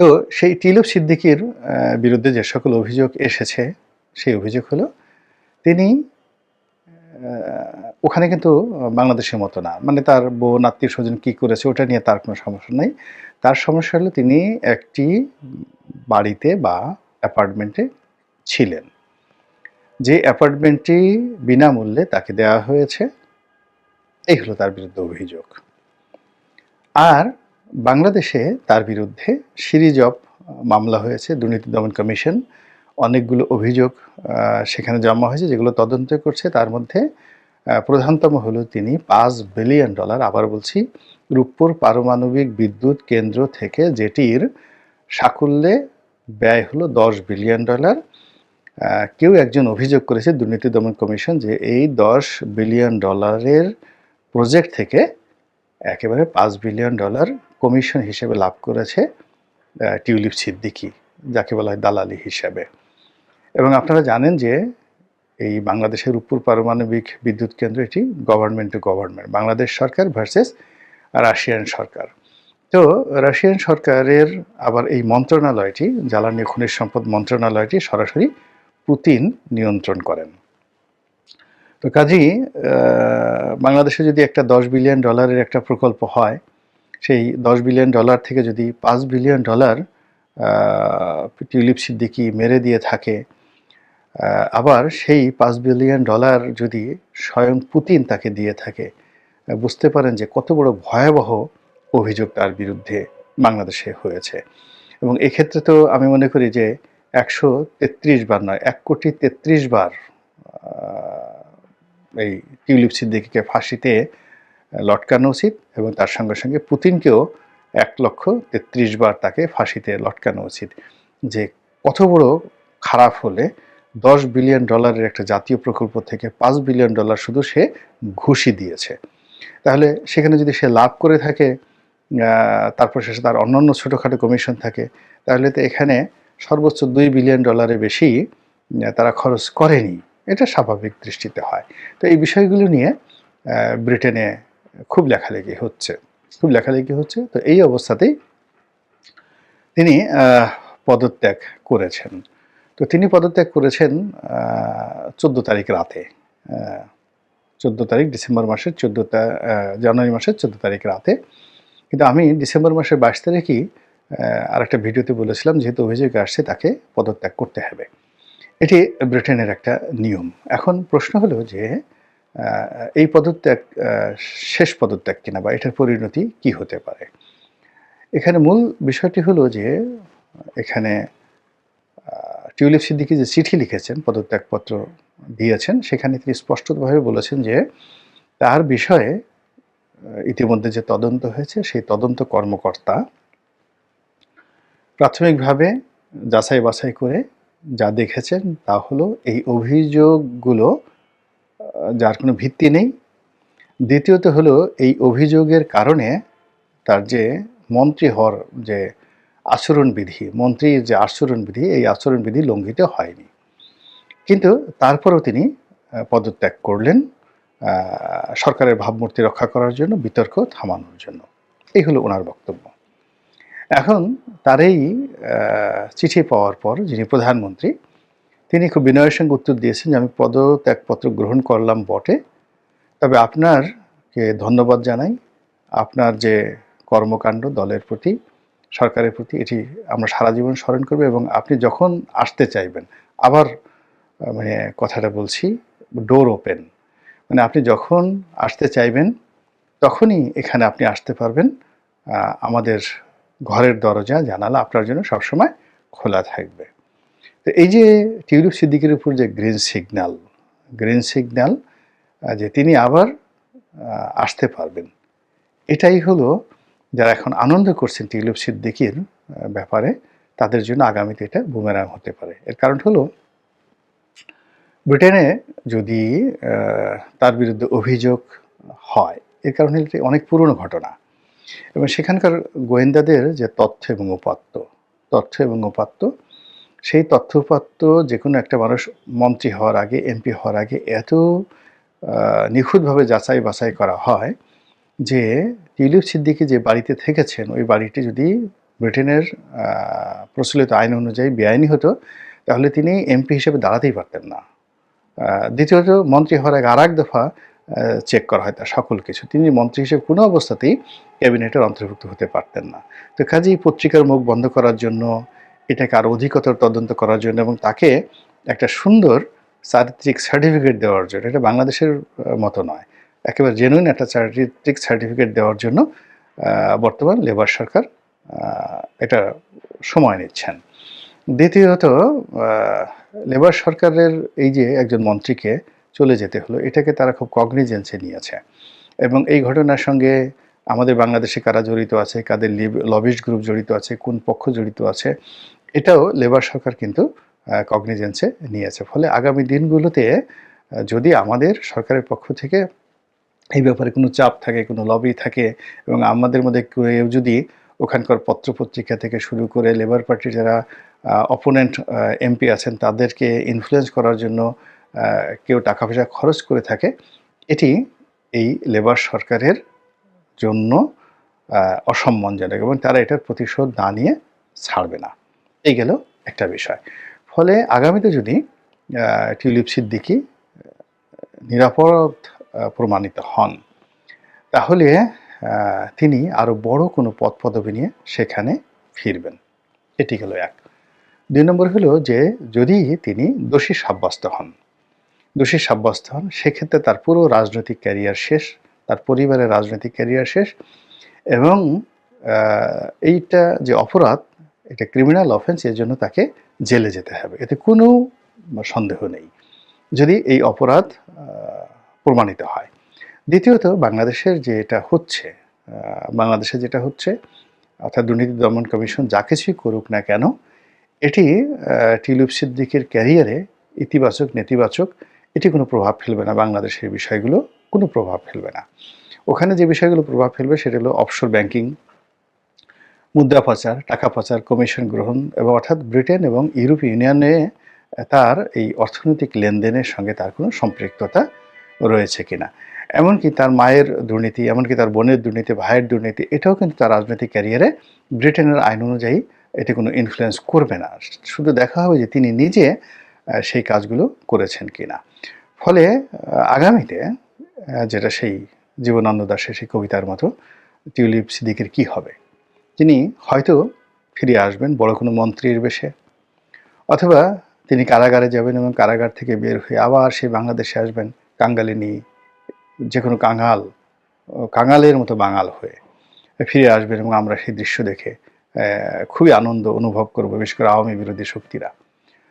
তো সেই টিলুপ সিদ্দিকির বিরুদ্ধে যে সকল অভিযোগ এসেছে, সেই অভিযোগ হলো তিনি ওখানে কিন্তু বাংলাদেশের মতো না। মানে তার বোন, আত্মীয় স্বজন কী করেছে ওটা নিয়ে তার কোনো সমস্যা নেই। তার সমস্যা হলো তিনি একটি বাড়িতে বা অ্যাপার্টমেন্টে ছিলেন। যে অ্যাপার্টমেন্টটি বিনামূল্যে তাকে দেওয়া হয়েছে, এই হলো তার বিরুদ্ধে অভিযোগ। আর বাংলাদেশে তার বিরুদ্ধে সিরিজ অফ মামলা হয়েছে, দুর্নীতি দমন কমিশন। অনেকগুলো অভিযোগ সেখানে জমা হয়েছে, যেগুলো তদন্ত করছে। তার মধ্যে প্রধানতম হলো তিনি পাঁচ বিলিয়ন ডলার, আবার বলছি, রূপপুর পারমাণবিক বিদ্যুৎ কেন্দ্র থেকে যেটির সাকুল্যে ব্যয় হলো দশ বিলিয়ন ডলার। কেউ একজন অভিযোগ করেছে দুর্নীতি দমন কমিশন যে এই দশ বিলিয়ন ডলারের প্রজেক্ট থেকে একেবারে পাঁচ বিলিয়ন ডলার কমিশন হিসেবে লাভ করেছে টিউলিপ সিদ্দিকি, যাকে বলা হয় দালালি হিসাবে। এবং আপনারা জানেন যে এই বাংলাদেশের উপর পারমাণবিক বিদ্যুৎ কেন্দ্র এটি গভর্নমেন্ট টু গভর্নমেন্ট বাংলাদেশ সরকার ভার্সেস রাশিয়ান সরকার। তো রাশিয়ান সরকারের আবার এই মন্ত্রণালয়টি, জ্বালানি খনিজ সম্পদ মন্ত্রণালয়টি সরাসরি পুতিন নিয়ন্ত্রণ করেন। তো কাজেই বাংলাদেশে যদি একটা দশ বিলিয়ন ডলারের একটা প্রকল্প হয় সেই দশ বিলিয়ন ডলার থেকে যদি পাঁচ বিলিয়ন ডলার টিউলিপ সিদ্দিকি মেরে দিয়ে থাকে আবার সেই পাঁচ বিলিয়ন ডলার যদি স্বয়ং পুতিন তাকে দিয়ে থাকে বুঝতে পারেন যে কত বড় ভয়াবহ অভিযোগ তার বিরুদ্ধে বাংলাদেশে হয়েছে। এবং এক্ষেত্রে তো আমি মনে করি যে একশো তেত্রিশ বার নয়, এক কোটি তেত্রিশ বার এই টিউলিপ সিদ্দিকিকে ফাঁসিতে লটকানো উচিত এবং তার সঙ্গে সঙ্গে পুতিনকেও এক লক্ষ তেত্রিশ বার তাকে ফাঁসিতে লটকানো উচিত। যে কত বড় খারাপ হলে দশ বিলিয়ন ডলারের একটা জাতীয় প্রকল্প থেকে পাঁচ বিলিয়ন ডলার শুধু সে ঘুষি দিয়েছে। তাহলে সেখানে যদি সে লাভ করে থাকে তারপর শেষে তার অন্যান্য ছোটোখাটো কমিশন থাকে, তাহলে তো এখানে সর্বোচ্চ দুই বিলিয়ন ডলারের বেশি তারা খরচ করেনি। এটা স্বাভাবিক দৃষ্টিতে হয়। তো এই বিষয়গুলো নিয়ে ব্রিটেনে খুব লেখালেখি হচ্ছে। খুব লেখালেখি হচ্ছে, তো এই অবস্থাতেই তিনি পদত্যাগ করেছেন। তো তিনি পদত্যাগ করেছেন চোদ্দ তারিখ রাতে। চোদ্দ তারিখ ডিসেম্বর মাসের চোদ্দ জানুয়ারি মাসের চোদ্দ তারিখ রাতে। কিন্তু আমি ডিসেম্বর মাসের বাইশ তারিখই আর একটা ভিডিওতে বলেছিলাম, যেহেতু অভিযোগ আসছে তাকে পদত্যাগ করতে হবে। এটি ব্রিটেনের একটা নিয়ম। এখন প্রশ্ন হলো যে এই পদত্যাগ শেষ পদত্যাগ কিনা বা এটার পরিণতি কি হতে পারে? এখানে মূল বিষয়টি হলো যে এখানে টিউলিপ সিদ্দিকি যে চিঠি লিখেছেন, পদত্যাগপত্র দিয়েছেন, সেখানে তিনি স্পষ্টভাবে বলেছেন যে তার বিষয়ে ইতিমধ্যে যে তদন্ত হয়েছে, সেই তদন্ত কর্মকর্তা প্রাথমিকভাবে যাচাই বাছাই করে যা দেখেছেন তা হলো এই অভিযোগগুলো যার কোনো ভিত্তি নেই। দ্বিতীয়ত হলো এই অভিযোগের কারণে তার যে মন্ত্রী হওয়ার যে আচরণবিধি, মন্ত্রীর যে আচরণবিধি, এই আচরণবিধি লঙ্ঘিত হয়নি। কিন্তু তারপরও তিনি পদত্যাগ করলেন সরকারের ভাবমূর্তি রক্ষা করার জন্য, বিতর্ক থামানোর জন্য। এই হলো ওনার বক্তব্য। এখন তার এই চিঠি পাওয়ার পর যিনি প্রধানমন্ত্রী তিনি খুব বিনয়ের সঙ্গে উত্তর দিয়েছেন যে আমি পদত্যাগপত্র গ্রহণ করলাম বটে। তবে আপনারকে ধন্যবাদ জানাই। আপনার যে কর্মকাণ্ড দলের প্রতি, সরকারের প্রতি, এটি আমরা সারা জীবন স্মরণ করব এবং আপনি যখন আসতে চাইবেন, আবার মানে কথাটা বলছি ডোর ওপেন মানে আপনি যখন আসতে চাইবেন, তখনই এখানে আপনি আসতে পারবেন। আমাদের ঘরের দরজা, জানালা আপনার জন্য সবসময় খোলা থাকবে। তো এই যে টিউলিপ সিদ্দিকের উপর যে গ্রিন সিগন্যাল গ্রিন সিগন্যাল যে তিনি আবার আসতে পারবেন, এটাই হলো যারা এখন আনন্দ করছেন টিউলিপ সিদ্দিকির ব্যাপারে, তাদের জন্য আগামীতে এটা বুমেরাং হতে পারে। এর কারণ হলো, ব্রিটেনে যদি তার বিরুদ্ধে অভিযোগ হয়, এর কারণে এটি অনেক পুরনো ঘটনা। এবং সেখানকার গোয়েন্দাদের যে তথ্য এবং উপাত্ত, তথ্য এবং উপাত্ত সেই তথ্য উপাত্ত যে কোনো একটা মানুষ মন্ত্রী হওয়ার আগে, এমপি হওয়ার আগে এত নিখুঁতভাবে যাচাই বাছাই করা হয় যে টিউলিপ সিদ্দিকি যে বাড়িতে থেকেছেন, ওই বাড়িটি যদি ব্রিটেনের প্রচলিত আইন অনুযায়ী বেআইনি হতো, তাহলে তিনি এমপি হিসেবে দাঁড়াতেই পারতেন না। দ্বিতীয়ত মন্ত্রী হওয়ার আগে আর এক দফা চেক করা হয় তার সকল কিছু। তিনি মন্ত্রী হিসেবে কোনো অবস্থাতেই ক্যাবিনেটের অন্তর্ভুক্ত হতে পারতেন না। তো কাজেই পত্রিকার মুখ বন্ধ করার জন্য এটাকে আরও অধিকতর তদন্ত করার জন্য এবং তাকে একটা সুন্দর চারিত্রিক সার্টিফিকেট দেওয়ার জন্য, এটা বাংলাদেশের মতো নয়। একেবারে জেনুইন একটা চারিত্রিক সার্টিফিকেট দেওয়ার জন্য বর্তমান লেবার সরকার এটা সময় নিচ্ছেন। দ্বিতীয়ত লেবার সরকারের এই যে একজন মন্ত্রীকে চলে যেতে হলো, এটাকে তারা খুব কগনিজেন্সে নিয়েছে। এবং এই ঘটনার সঙ্গে আমাদের বাংলাদেশে কারা জড়িত আছে, কাদের লবিস্ট গ্রুপ জড়িত আছে, কোন পক্ষ জড়িত আছে এটাও লেবার সরকার কিন্তু কগনিজেন্সে নিয়েছে। ফলে আগামী দিনগুলোতে যদি আমাদের সরকারের পক্ষ থেকে এই ব্যাপারে কোনো চাপ থাকে, কোনো লবি থাকে, এবং আমাদের মধ্যে কেউ যদি ওখানকার পত্রপত্রিকা থেকে শুরু করে লেবার পার্টির যারা অপোনেন্ট এমপি আছেন, তাদেরকে ইনফ্লুয়েন্স করার জন্য কেউ টাকা পয়সা খরচ করে থাকে, এটি এই লেবার সরকারের জন্য অসম্মানজনক এবং তারা এটার প্রতিশোধ না নিয়ে ছাড়বে না। এই গেল একটা বিষয়। ফলে আগামীতে যদি টিউলিপ সিদ্দিকি নিরাপদ প্রমাণিত হন, তাহলে তিনি আরও বড় কোনো পদ পদবি নিয়ে সেখানে ফিরবেন। এটি হলো এক। দুই নম্বর হলো যে, যদি তিনি দোষী সাব্যস্ত হন, দোষী সাব্যস্ত হন, সেক্ষেত্রে তার পুরো রাজনৈতিক ক্যারিয়ার শেষ, তার পরিবারের রাজনৈতিক ক্যারিয়ার শেষ এবং এইটা যে অপরাধ এটা ক্রিমিনাল অফেন্স এর জন্য তাকে জেলে যেতে হবে। এতে কোনো সন্দেহ নেই। যদি এই অপরাধ প্রমাণিত হয়। দ্বিতীয়ত বাংলাদেশের যে এটা হচ্ছে বাংলাদেশে যেটা হচ্ছে অর্থাৎ দুর্নীতি দমন কমিশন যা কিছুই করুক না কেন এটি আহ, টিউলিপ সিদ্দিকের ক্যারিয়ারে ইতিবাচক নেতিবাচক এটি কোনো প্রভাব ফেলবে না। বাংলাদেশের বিষয়গুলো কোনো প্রভাব ফেলবে না। ওখানে যে বিষয়গুলো প্রভাব ফেলবে সেটা হলো অফশোর ব্যাংকিং মুদ্রা পাচার টাকা পাচার কমিশন গ্রহণ এবং অর্থাৎ ব্রিটেন এবং ইউরোপ ইউনিয়নে তার এই অর্থনৈতিক লেনদেনের সঙ্গে তার কোনো সম্পৃক্ততা রয়েছে কিনা। এমনকি তার মায়ের দুর্নীতি, এমনকি তার বোনের দুর্নীতি, ভাইয়ের দুর্নীতি, এটাও কিন্তু তার রাজনৈতিক ক্যারিয়ারে ব্রিটেনের আইন অনুযায়ী এটি কোনো ইনফ্লুয়েন্স করবে না। শুধু দেখা হবে যে তিনি নিজে সেই কাজগুলো করেছেন কিনা। ফলে আগামীতে যেটা সেই জীবনানন্দ দাসের সেই কবিতার মতো, টিউলিপ সিদ্দিকের কি হবে? তিনি হয়তো ফিরে আসবেন বড় কোনো মন্ত্রীর বেশে, অথবা তিনি কারাগারে যাবেন এবং কারাগার থেকে বের হয়ে আবার সেই বাংলাদেশে আসবেন, কাঙ্গালিনী যে কোনো কাঙাল, কাঙালের মতো বাঙাল হয়ে ফিরে আসবেন এবং আমরা সেই দৃশ্য দেখে খুবই আনন্দ অনুভব করব, বিশেষ করে আওয়ামী বিরোধী শক্তিরা।